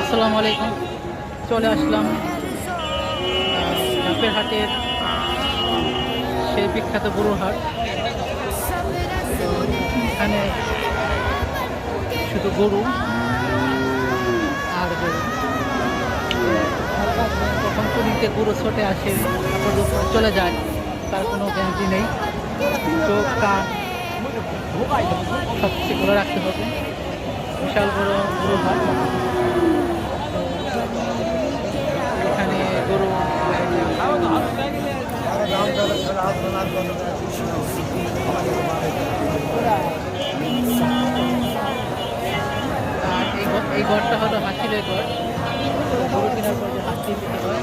আসসালামু আলাইকুম। চলে আসলাম ধাপের হাটের সেই বিখ্যাত গরুর হাট এখানে শুধু গরু আর গরু। কখন কুড়িতে গরু ছোটে আসে চলে যায়, তার কোনো গ্যারান্টি নেই। চোখ, কান সব করে রাখতে হবে। বিশাল বড় গরু হাট এখানে গরু এই ঘর- এই ঘরটা হলো হাসিলের ঘর। গরু কেনার পর হাসি হয়।